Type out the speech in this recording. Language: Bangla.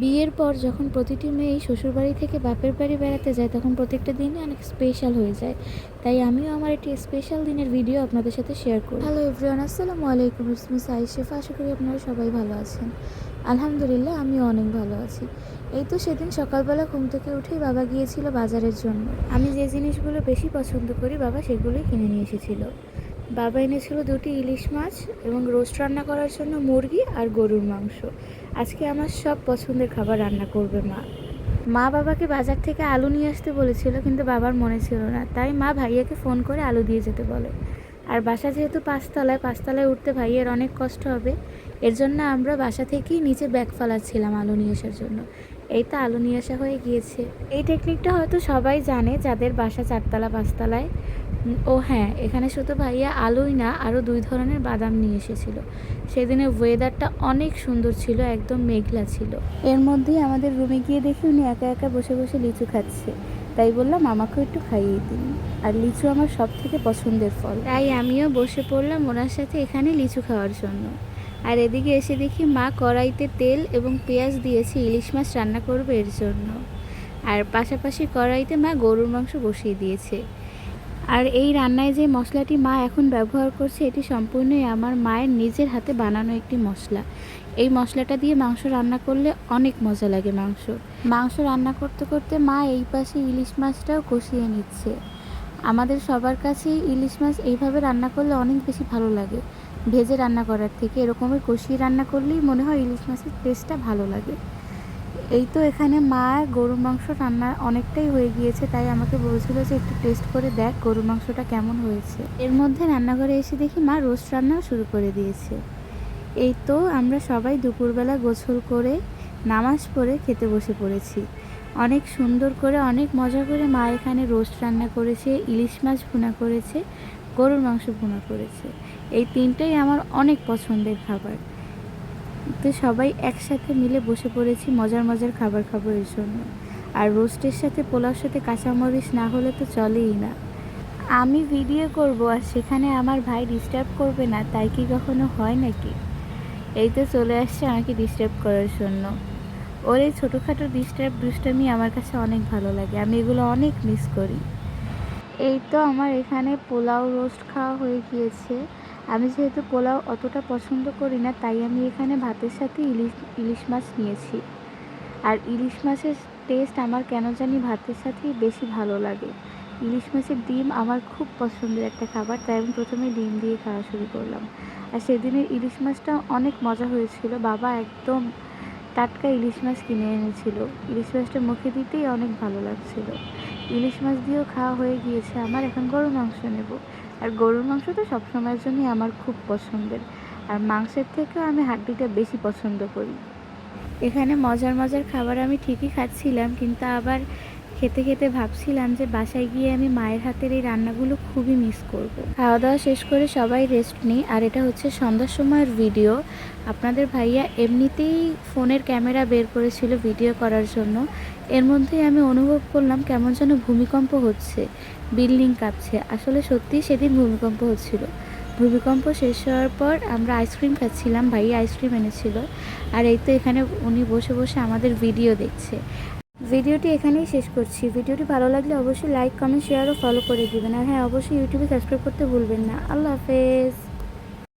বিয়ের পর যখন প্রতিটি মেয়েই শ্বশুরবাড়ি থেকে বাপের বাড়ি বেড়াতে যায়, তখন প্রত্যেকটা দিনই অনেক স্পেশাল হয়ে যায়। তাই আমিও আমার একটি স্পেশাল দিনের ভিডিও আপনাদের সাথে শেয়ার করি হ্যালো এভরিওয়ান আসসালামু আলাইকুম ইসমি সাই আশা করি আপনারা সবাই ভালো আছেন। আলহামদুলিল্লাহ, আমিও অনেক ভালো আছি। এই তো সেদিন সকালবেলা ঘুম থেকে উঠেই বাবা গিয়েছিল বাজারের জন্য। আমি যে জিনিসগুলো বেশি পছন্দ করি বাবা সেগুলোই কিনে নিয়ে এসেছিল। বাবা এনেছিল দুটি ইলিশ মাছ এবং রোস্ট রান্না করার জন্য মুরগি আর গরুর মাংস। আজকে আমার সব পছন্দের খাবার রান্না করবে মা। মা বাবাকে বাজার থেকে আলু নিয়ে আসতে বলেছিল, কিন্তু বাবার মনে ছিল না। তাই মা ভাইয়াকে ফোন করে আলু দিয়ে যেতে বলে। আর বাসা যেহেতু পাঁচতলায় পাঁচতলায় উঠতে ভাইয়ের অনেক কষ্ট হবে। এর জন্য আমরা বাসা থেকেই নিচে ব্যাগ ফালাচ্ছিলাম আলু নিয়ে আসার জন্য। এই তো আলু নিয়ে আসা হয়ে গিয়েছে। এই টেকনিকটা হয়তো সবাই জানে যাদের বাসা চারতলা, পাঁচতলায়। ও হ্যাঁ এখানে শুধু ভাইয়া আলুই না আরও দুই ধরনের বাদাম নিয়ে এসেছিল। সেদিনের ওয়েদারটা অনেক সুন্দর ছিল একদম মেঘলা ছিল। এর মধ্যেই আমাদের রুমে গিয়ে দেখি উনি একা একা বসে বসে লিচু খাচ্ছে। তাই বললাম আমাকেও একটু খাইয়ে দিন। আর লিচু আমার সব থেকে পছন্দের ফল। তাই আমিও বসে পড়লাম ওনার সাথে এখানে লিচু খাওয়ার জন্য। আর এদিকে এসে দেখি মা কড়াইতে তেল এবং পেঁয়াজ দিয়েছে ইলিশ মাছ রান্না করবে এর জন্য। আর পাশাপাশি কড়াইতে মা গরুর মাংস বসিয়ে দিয়েছে। আর এই রান্নায় যে মশলাটি মা এখন ব্যবহার করছে, এটি সম্পূর্ণই আমার মায়ের নিজের হাতে বানানো একটি মশলা। এই মশলাটা দিয়ে মাংস রান্না করলে অনেক মজা লাগে মাংস। মাংস রান্না করতে করতে মা এই পাশে ইলিশ মাছটাও কষিয়ে নিচ্ছে। আমাদের সবার কাছে ইলিশ মাছ এইভাবে রান্না করলে অনেক বেশি ভালো লাগে। ভেজে রান্না করার থেকে এরকমের কষিয়ে রান্না করলেই মনে হয় ইলিশ মাছের টেস্টটা ভালো লাগে। এই তো এখানে মা গরুর মাংস রান্না অনেকটাই হয়ে গিয়েছে, তাই আমাকে বলছিল যে একটু টেস্ট করে দেখ গরুর মাংসটা কেমন হয়েছে। এর মধ্যে রান্নাঘরে এসে দেখি মা রোস্ট রান্নাও শুরু করে দিয়েছে। এই তো আমরা সবাই দুপুরবেলা গোসল করে, নামাজ পড়ে খেতে বসে পড়েছি। অনেক সুন্দর করে, অনেক মজা করে মা এখানে রোস্ট রান্না করেছে, ইলিশ মাছ ভুনা করেছে, গরুর মাংস ভুনা করেছে। এই তিনটাই আমার অনেক পছন্দের খাবার। তো সবাই একসাথে মিলে বসে পড়েছি মজার মজার খাবার খাবারের জন্য। আর রোস্টের সাথে পোলাওর সাথে কাঁচামরিচ না হলে তো চলেই না। আমি ভিডিও করব আর সেখানে আমার ভাই ডিস্টার্ব করবে না, তাই কি কখনো হয় নাকি? এই তো চলে আসছে আমাকে ডিস্টার্ব করার জন্য। ওর এই ছোটোখাটো ডিস্টার্ব দুষ্টামি আমার কাছে অনেক ভালো লাগে, আমি এগুলো অনেক মিস করি। এই তো আমার এখানে পোলাও রোস্ট খাওয়া হয়ে গিয়েছে। আমি যেহেতু পোলাও অতটা পছন্দ করি না, তাই আমি এখানে ভাতের সাথে ইলিশ ইলিশ মাছ নিয়েছি। আর ইলিশ মাছের টেস্ট আমার কেন জানি ভাতের সাথেই বেশি ভালো লাগে। ইলিশ মাছের ডিম আমার খুব পছন্দের একটা খাবার, তাই আমি প্রথমে ডিম দিয়ে খাওয়া শুরু করলাম। আর সেদিনের ইলিশ মাছটা অনেক মজা হয়েছিল। বাবা একদম টাটকা ইলিশ মাছ কিনে এনেছিল। ইলিশ মাছটা মুখে দিতেই অনেক ভালো লাগছিল। ইলিশ মাছ দিয়েও খাওয়া হয়ে গিয়েছে। আমার এখন গরুর মাংস নেব। আর গরুর মাংস তো সবসময়ের জন্যই আমার খুব পছন্দের। আর মাংসের থেকেও আমি হাড্ডিটা বেশি পছন্দ করি। এখানে মজার মজার খাবার আমি ঠিকই খাচ্ছিলাম, কিন্তু আবার খেতে খেতে ভাবছিলাম যে বাসায় গিয়ে আমি মায়ের হাতের এই রান্নাগুলো খুবই মিস করব। খাওয়া দাওয়া শেষ করে সবাই রেস্ট নিই, আর এটা হচ্ছে সন্ধ্যার সময়ের ভিডিও আপনাদের ভাইয়া এমনিতেই ফোনের ক্যামেরা বের করেছিল ভিডিও করার জন্য। এর মধ্যেই আমি অনুভব করলাম কেমন যেন ভূমিকম্প হচ্ছে। বিল্ডিং কাঁপছে। আসলে সত্যিই সেদিন ভূমিকম্প হচ্ছিল। ভূমিকম্প শেষ হওয়ার পর আমরা আইসক্রিম খাচ্ছিলাম, ভাই আইসক্রিম এনেছিল। আর এই তো এখানে উনি বসে বসে আমাদের ভিডিও দেখছে। ভিডিওটি এখানেই শেষ করছি। ভিডিওটি ভালো লাগলে অবশ্যই লাইক, কমেন্ট, শেয়ার ও ফলো করে দিবেন। আর হ্যাঁ অবশ্যই ইউটিউবে সাবস্ক্রাইব করতে ভুলবেন না। আল্লাহ হাফেজ।